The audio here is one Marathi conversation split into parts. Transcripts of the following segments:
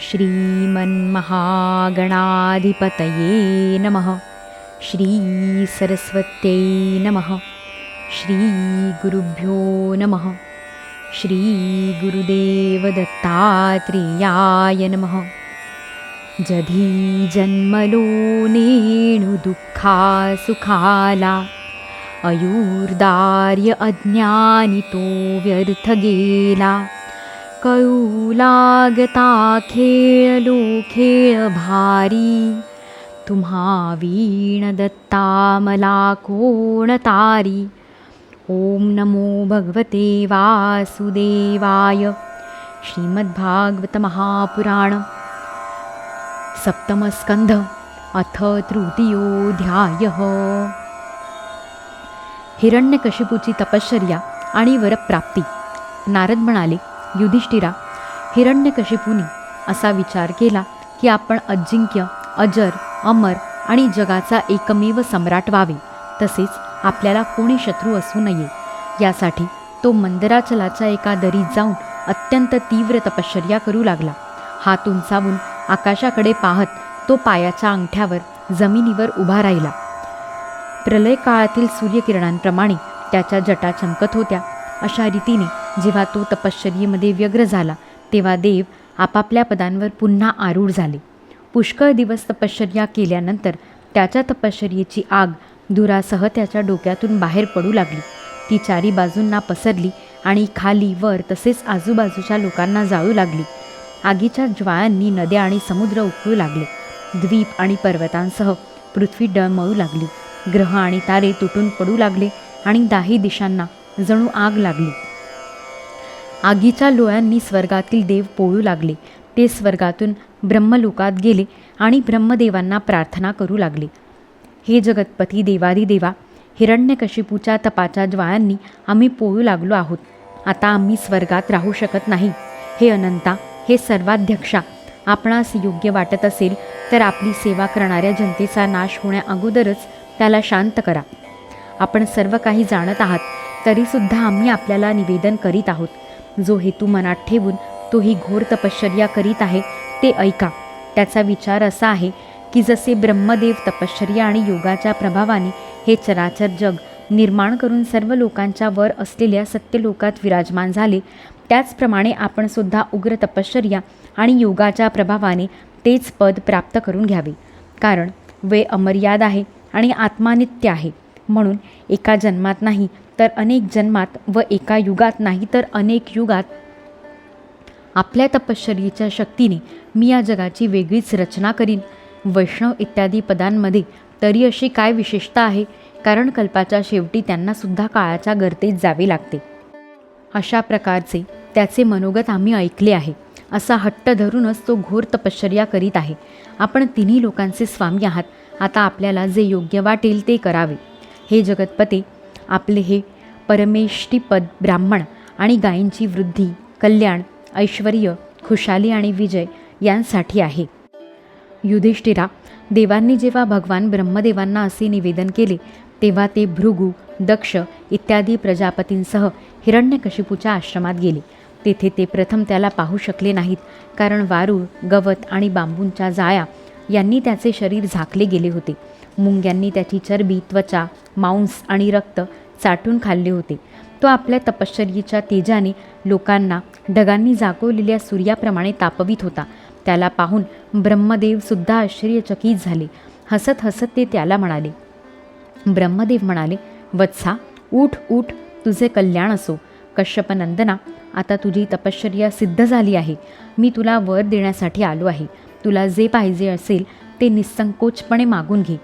श्रीमन्महागणाधिपतये नमः। श्रीसरस्वत्यै नमः। श्रीगुरुभ्यो नमः। श्रीगुरुदेवदत्तात्रेयाय नमः। जधी जन्मलो नेणु दुःखा सुखाला। अयूर्दार्य अज्ञानितो व्यर्थ कळू लागता खेळलो खेळ भारी. तुम्हा वीण दत्ता मला कोण तारी? ओम नमो भगवते वासुदेवाय. श्रीमद्भागवत महापुराण. सप्तमस्कंध अथ तृतीयोध्याय हिरण्यकशिपूची तपश्चर्या आणि वरप्राप्ती. नारद म्हणाले युधिष्ठिरा हिरण्यकशिपुनी असा विचार केला की आपण अजिंक्य अजर अमर आणि जगाचा एकमेव सम्राट व्हावे. तसेच आपल्याला कोणी शत्रू असू नये. यासाठी तो मंदराचलाच्या एका दरीत जाऊन अत्यंत तीव्र तपश्चर्या करू लागला. हात उंचावून आकाशाकडे पाहत तो पायाच्या अंगठ्यावर जमिनीवर उभा राहिला. प्रलय काळातील सूर्यकिरणांप्रमाणे त्याच्या जटा चमकत होत्या. अशा रीतीने जेव्हा तो तपश्चर्येमध्ये व्यग्र झाला तेव्हा देव आपापल्या पदांवर पुन्हा आरूढ झाले. पुष्कळ दिवस तपश्चर्या केल्यानंतर त्याच्या तपश्चर्येची आग धुरासह त्याच्या डोक्यातून बाहेर पडू लागली. ती चारी बाजूंना पसरली आणि खाली वर तसेच आजूबाजूच्या लोकांना जाळू लागली. आगीच्या ज्वाळांनी नद्या आणि समुद्र उकळू लागले. द्वीप आणि पर्वतांसह पृथ्वी डळमळू लागली. ग्रह आणि तारे तुटून पडू लागले आणि दाही दिशांना जणू आग लागली. आगीच्या लोळ्यांनी स्वर्गातील देव पोळू लागले. ते स्वर्गातून ब्रह्मलोकात गेले आणि ब्रह्मदेवांना प्रार्थना करू लागले. हे जगतपती देवादिदेवा हिरण्यकशिपूच्या तपाच्या ज्वाळांनी आम्ही पोळू लागलो आहोत. आता आम्ही स्वर्गात राहू शकत नाही. हे अनंता हे सर्वाध्यक्षा आपणास योग्य वाटत असेल तर आपली सेवा करणाऱ्या जनतेचा नाश होण्या अगोदरच त्याला शांत करा. आपण सर्व काही जाणत आहात तरीसुद्धा आम्ही आपल्याला निवेदन करीत आहोत. जो हेतू मनात ठेवून तो ही घोर तपश्चर्या करीत आहे ते ऐका. त्याचा विचार असा आहे की जसे ब्रह्मदेव तपश्चर्या आणि योगाच्या प्रभावाने हे चराचर जग निर्माण करून सर्व लोकांच्या वर असलेल्या सत्यलोकात विराजमान झाले त्याचप्रमाणे आपण सुद्धा उग्र तपश्चर्या आणि योगाच्या प्रभावाने तेच पद प्राप्त करून घ्यावे. कारण वे अमर्याद आहे आणि आत्मानित्य आहे. म्हणून एका जन्मात नाही तर अनेक जन्मात व एका युगात नाही तर अनेक युगात आपल्या तपश्चर्येच्या शक्तीने मी या जगाची वेगळीच रचना करीन. वैष्णव इत्यादी पदांमध्ये तरी अशी काय विशेषता आहे? कारण कल्पाच्या शेवटी त्यांनासुद्धा काळाच्या गर्तेत जावे लागते. अशा प्रकारचे त्याचे मनोगत आम्ही ऐकले आहे. असा हट्ट धरूनच तो घोर तपश्चर्या करीत आहे. आपण तिन्ही लोकांचे स्वामी आहात. आता आपल्याला जे योग्य वाटेल ते करावे. हे जगतपते आपले हे परमेष्टीपद ब्राह्मण आणि गायींची वृद्धी कल्याण ऐश्वर्य खुशाली आणि विजय यांसाठी आहे. युधिष्ठिरा देवांनी जेव्हा भगवान ब्रह्मदेवांना असे निवेदन केले तेव्हा ते भृगू दक्ष इत्यादी प्रजापतींसह हिरण्यकशिपूच्या आश्रमात गेले. तेथे ते प्रथम त्याला पाहू शकले नाहीत कारण वारूळ गवत आणि बांबूंच्या जाळ्या यांनी त्याचे शरीर झाकले गेले होते. मुंग्यांनी त्याची चरबी त्वचा मांस आणि रक्त चाटून खाल्ले होते. तो आपल्या तपश्चर्येच्या तेजाने लोकांना ढगांनी जागवलेल्या सूर्याप्रमाणे तापवित होता. त्याला पाहून ब्रह्मदेवसुद्धा आश्चर्यचकित झाले. हसत हसत ते त्याला म्हणाले ब्रह्मदेव म्हणाले वत्सा उठ उठ तुझे कल्याण असो. कश्यपनंदना आता तुझी तपश्चर्या सिद्ध झाली आहे. मी तुला वर देण्यासाठी आलो आहे. तुला जे पाहिजे असेल ते निसंकोचपणे मागून घे.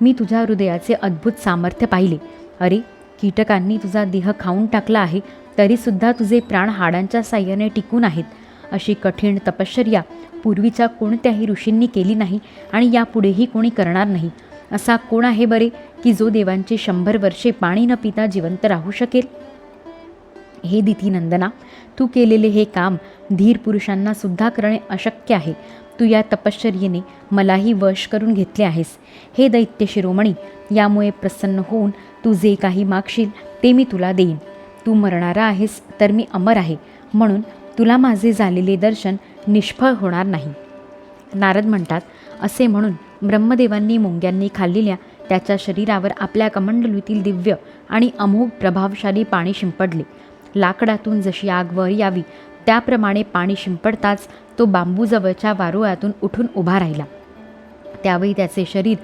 मी तुझ्या हृदयाचे अद्भुत सामर्थ्य पाहिले. अरे कीटकांनी तुझा देह खाऊन टाकला आहे तरीसुद्धा तुझे प्राण हाडांच्या साह्याने टिकून आहेत. अशी कठीण तपश्चर्या पूर्वीच्या कोणत्याही ऋषींनी केली नाही आणि यापुढेही कोणी करणार नाही. असा कोण आहे बरे की जो देवांची शंभर वर्षे पाणी न पिता जिवंत राहू शकेल? हे दितीनंदना तू केलेले हे काम धीर पुरुषांना सुद्धा करणे अशक्य आहे. तू या तपश्चर्येने मलाही वश करून घेतले आहेस. हे दैत्य शिरोमणी यामुळे प्रसन्न होऊन तू जे काही मागशील ते मी तुला देईन. तू मरणारा आहेस तर मी अमर आहे. म्हणून तुला माझे झालेले दर्शन निष्फळ होणार नाही. नारद म्हणतात असे म्हणून ब्रह्मदेवांनी मुंग्यांनी खाल्लेल्या त्याच्या शरीरावर आपल्या कमंडलूतील दिव्य आणि अमोघ प्रभावशाली पाणी शिंपडले. लाकडातून जशी आग वर यावी त्याप्रमाणे पाणी शिंपडताच तो बांबूजवळच्या वारुळातून उठून उभा राहिला. त्यावेळी त्याचे शरीर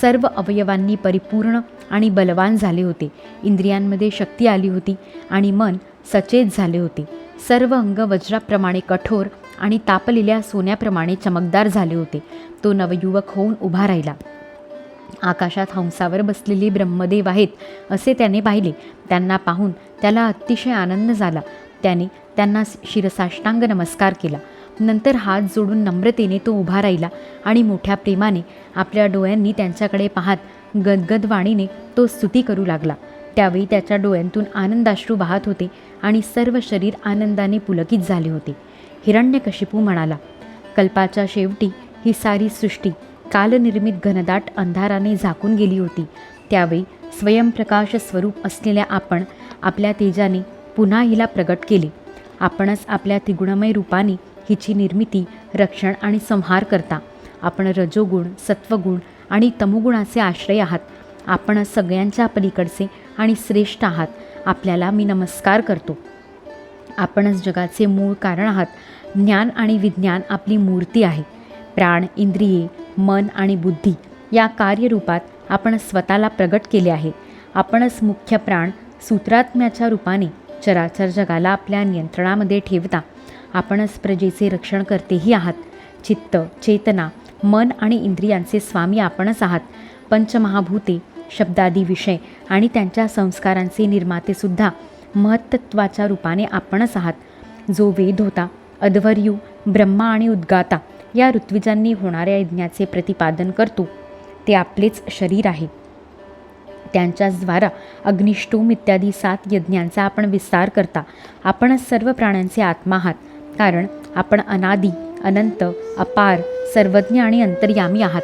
सर्व अवयवांनी परिपूर्ण आणि बलवान झाले होते. इंद्रियांमध्ये शक्ती आली होती आणि मन सचेत झाले होते. सर्व अंग वज्राप्रमाणे कठोर आणि तापलेल्या सोन्याप्रमाणे चमकदार झाले होते. तो नवयुवक होऊन उभा राहिला. आकाशात हंसावर बसलेले ब्रह्मदेव आहेत असे त्याने पाहिले. त्यांना पाहून त्याला अतिशय आनंद झाला. त्याने त्यांना शिरसाष्टांग नमस्कार केला. नंतर हात जोडून नम्रतेने तो उभा राहिला आणि मोठ्या प्रेमाने आपल्या डोळ्यांनी त्यांच्याकडे पाहत गदगद वाणीने तो स्तुती करू लागला. त्यावेळी त्याच्या डोळ्यांतून आनंदाश्रू वाहत होते आणि सर्व शरीर आनंदाने पुलकित झाले होते. हिरण्यकशिपू म्हणाला कल्पाच्या शेवटी ही सारी सृष्टी कालनिर्मित घनदाट अंधाराने झाकून गेली होती. त्यावेळी स्वयंप्रकाश स्वरूप असलेल्या आपण आपल्या तेजाने पुन्हा हिला प्रगट केले. आपणच आपल्या त्रिगुणमय रूपाने हिची निर्मिती रक्षण आणि संहार करता. आपण रजोगुण सत्वगुण आणि तमोगुणाचे आश्रय आहात. आपण सगळ्यांच्या पलीकडचे आणि श्रेष्ठ आहात. आपल्याला मी नमस्कार करतो. आपणच जगाचे मूळ कारण आहात. ज्ञान आणि विज्ञान आपली मूर्ती आहे. प्राण इंद्रिये मन आणि बुद्धी या कार्यरूपात आपण स्वतःला प्रगट केले आहे. आपणच मुख्य प्राण सूत्रात्म्याच्या रूपाने चराचर जगाला आपल्या नियंत्रणामध्ये ठेवता. आपणच प्रजेचे रक्षण करतेही आहात. चित्त चेतना मन आणि इंद्रियांचे स्वामी आपणच आहात. पंचमहाभूते शब्दादी विषय आणि त्यांच्या संस्कारांचे निर्मातेसुद्धा महत्त्वाच्या रूपाने आपणच आहात. जो वेद होता अध्वर्यू ब्रह्मा आणि उद्गाता या ऋत्विजांनी होणाऱ्या यज्ञाचे प्रतिपादन करतो. ते आपलेच शरीर आहे. त्यांच्याचद्वारा अग्निष्टोम इत्यादी सात यज्ञांचा आपण विस्तार करता. आपणच सर्व प्राण्यांचे आत्मा आहात. कारण आपण अनादी अनंत अपार सर्वज्ञ आणि अंतर्यामी आहात.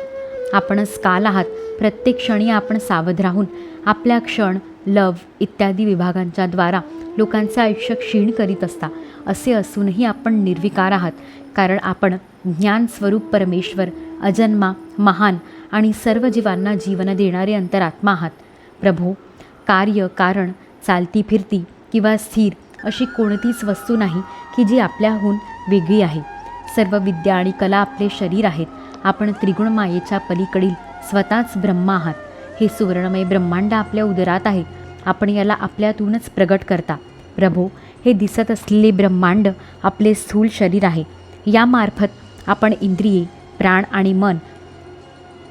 आपणच काल आहात. प्रत्येक क्षणी आपण सावध राहून आपल्या क्षण लव इत्यादी विभागांच्या द्वारा लोकांचे आयुष्य क्षीण करीत असता. असे असूनही आपण निर्विकार आहात. कारण आपण ज्ञानस्वरूप परमेश्वर अजन्मा महान आणि सर्व जीवांना जीवन देणारे अंतरात्मा आहात. प्रभो कार्य कारण चालती फिरती किंवा स्थिर अशी कोणतीच वस्तू नाही की जी आपल्याहून वेगळी आहे. सर्व विद्या आणि कला आपले शरीर आहेत. आपण त्रिगुण मायेच्या पलीकडील स्वतःच ब्रह्मा आहात. हे सुवर्णमय ब्रह्मांड आपल्या उदरात आहे. आपण याला आपल्यातूनच प्रगट करता. प्रभो हे दिसत असलेले ब्रह्मांड आपले स्थूल शरीर आहे. यामार्फत आपण इंद्रिये प्राण आणि मन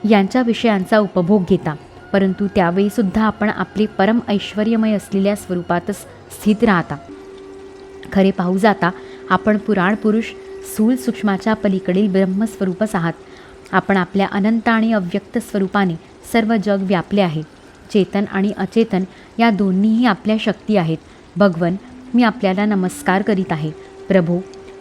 यांच्या विषयांचा उपभोग घेता. परंतु त्यावेळीसुद्धा आपण आपले परम ऐश्वर्यमय असलेल्या स्वरूपातच स्थित राहता. खरे पाहू जाता आपण पुराण पुरुष स्थूल सूक्ष्माच्या पलीकडील ब्रह्मस्वरूपच आहात. आपण आपल्या अनंत आणि अव्यक्त स्वरूपाने सर्व जग व्यापले आहे. चेतन आणि अचेतन या दोन्हीही आपल्या शक्ती आहेत. भगवन मी आपल्याला नमस्कार करीत आहे. प्रभो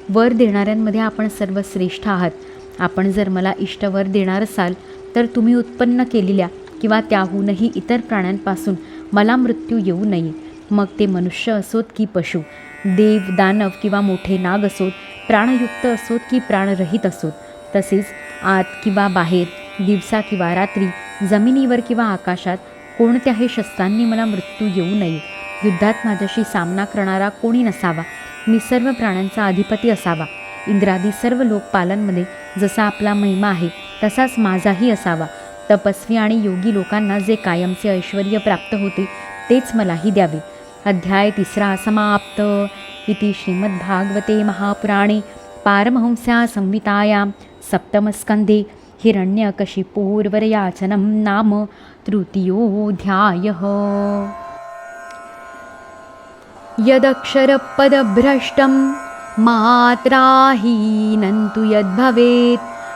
वर देणाऱ्यांमध्ये आपण सर्व श्रेष्ठ आहात. आपण जर मला इष्टवर देणार असाल तर तुम्ही उत्पन्न केलेल्या किंवा त्याहूनही इतर प्राण्यांपासून मला मृत्यू येऊ नये. मग ते मनुष्य असोत की पशु? देव दानव किंवा मोठे नाग असोत प्राणयुक्त असोत की प्राणरहित असोत? तसेच आत किंवा बाहेर दिवसा किंवा रात्री जमिनीवर किंवा आकाशात कोणत्याही शस्त्रांनी मला मृत्यू येऊ नये. युद्धात माझ्याशी सामना करणारा कोणी नसावा. मी सर्व प्राण्यांचा अधिपती असावा. इंद्रादी सर्व लोकपालांमध्ये जसा आपला महिमा आहे तसाच माझाही असावा. तपस्वी आणि योगी लोकांना जे कायमचे ऐश्वर प्राप्त होते तेच मलाही द्यावे. अध्याय तिसरा समाप्त. इति श्रीमद्भागवते महापुराणे पारमहंस्या संहितायां सप्तमस्कन्धे हिरण्यकशिपूर्वरयाचनं नाम तृतीयोऽध्यायः. यदक्षरपदभ्रष्टं मात्राहीनं तु यद्भवेत्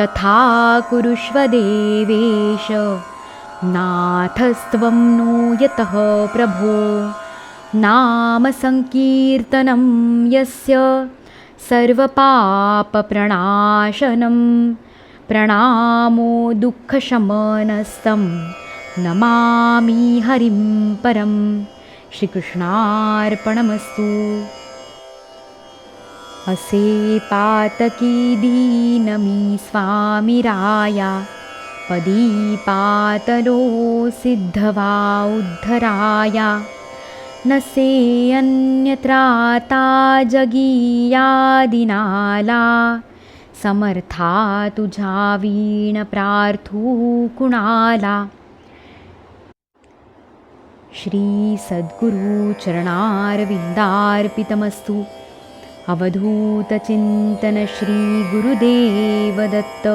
तथा कुरुष्व देवेश नाथस्त्वं नो यतः प्रभो। नामसङ्कीर्तनं यस्य सर्वपापप्रणाशनं। प्रणामो दुःखशमनस्तं। नमामि हरिं परं। श्रीकृष्णार्पणमस्तु असे पातकी दीनमी स्वामिराया पदी पातलो सिद्धवा उद्धराया। नसे अन्यत्राता जगीयादिनाला। समर्था तुझा वीण प्रार्थू अवधूतचिन्तनश्रीगुरुदेव दत्त